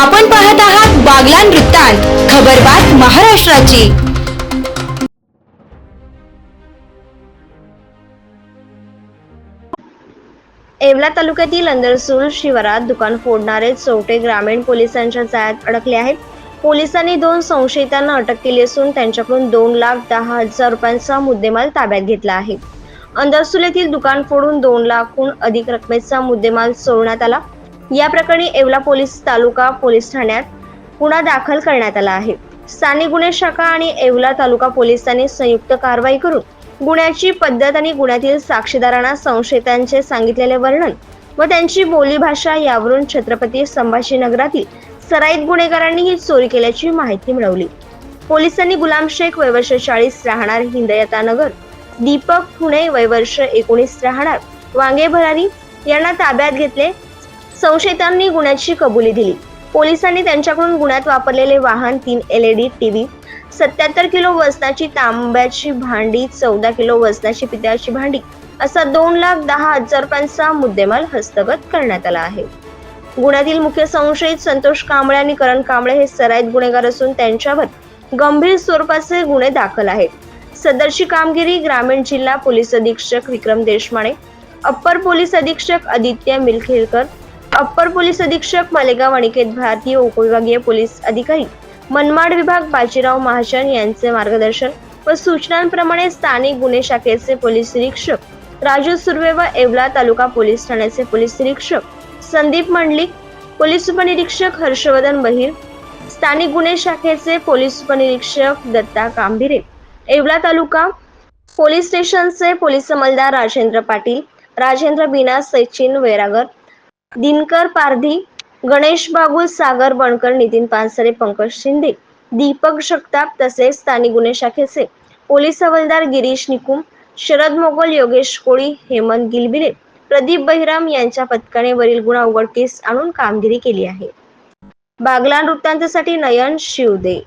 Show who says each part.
Speaker 1: आपण पाहत आहात बागलान वृत्तांत खबरबात महाराष्ट्राची.
Speaker 2: येवला तालुक्यातील अंदरसूल शिवारात दुकान फोडणारे चौटे ग्रामीण पोलिसांच्या जाळ्यात अडकले आहेत. पोलिसांनी दोन संशयितांना अटक केली असून त्यांच्याकडून दोन लाख दहा हजार रुपयांचा मुद्देमाल ताब्यात घेतला आहे. अंदरसूल येथील दुकान फोडून दोन लाखहून अधिक रकमेचा मुद्देमाल चोरण्यात आला. या प्रकरणी येवला पोलीस तालुका पोलीस ठाण्यात गुन्हा दाखल करण्यात आला आहे. स्थानिक गुन्हे शाखा आणि येवला तालुका पोलिसांनी संयुक्त कारवाई करून गुन्ह्याची पद्धत आणि गुन्ह्यातील साक्षीदारांना संशयितांचे सांगितलेले वर्णन व त्यांची बोलीभाषा यावरून छत्रपती संभाजीनगरातील सराईत गुन्हेगारांनी ही चोरी केल्याची माहिती मिळवली. पोलिसांनी गुलाम शेख वयवर्ष चाळीस राहणार हिंदयतानगर दीपक पुणे वयवर्ष एकोणीस राहणार वांगे भरारी यांना ताब्यात घेतले संशयितांनी गुन्ह्याची कबुली दिली. पोलिसांनी त्यांच्याकडून गुन्ह्यात वापरलेले वाहन तीन एल ई डी टीव्ही सत्याहत्तर किलो वजनाची तांब्याची भांडी चौदा किलो वजनाची पितळाची भांडी असा दोन लाख दहा हजार रुपयांचा मुद्देमाल हस्तगत करण्यात आला आहे. गुन्ह्यातील मुख्य संशयित संतोष कांबळे आणि करण कांबळे हे सराईत गुन्हेगार असून त्यांच्यावर गंभीर स्वरूपाचे गुन्हे दाखल आहेत. सदरची कामगिरी ग्रामीण जिल्हा पोलीस अधीक्षक विक्रम देशमाने अप्पर पोलीस अधीक्षक आदित्य मिलखेलकर अप्पर पोलीस अधीक्षक मालेगाव अनिकेत भारतीय उपविभागीय पोलीस अधिकारी मनमाड विभाग बाजीराव महाजन यांचे मार्गदर्शन व सूचनांप्रमाणे स्थानिक गुन्हे शाखेचे पोलीस निरीक्षक राजू सुर्वे व येवला तालुका पोलीस ठाण्याचे पोलीस निरीक्षक संदीप मंडलिक पोलीस उपनिरीक्षक हर्षवर्धन बहिर स्थानिक गुन्हे शाखेचे पोलीस उपनिरीक्षक दत्ता कांभिरे येवला तालुका पोलीस स्टेशनचे पोलीस अंमलदार राजेंद्र पाटील राजेंद्र बिना सचिन वैरागर दिनकर पारधी गणेश बागुल सागर बनकर नितीन पानसरे पंकज शिंदे दीपक जगताप तसेच स्थानिक गुन्हे शाखेचे पोलीस हवालदार गिरीश निकुम शरद मोगल योगेश कोळी हेमंत गिलबिले प्रदीप बहिराम यांच्या पथकाने वरील गुन्हा उघडकीस आणून कामगिरी केली आहे. बागला वृत्तांतासाठी नयन शिवदे.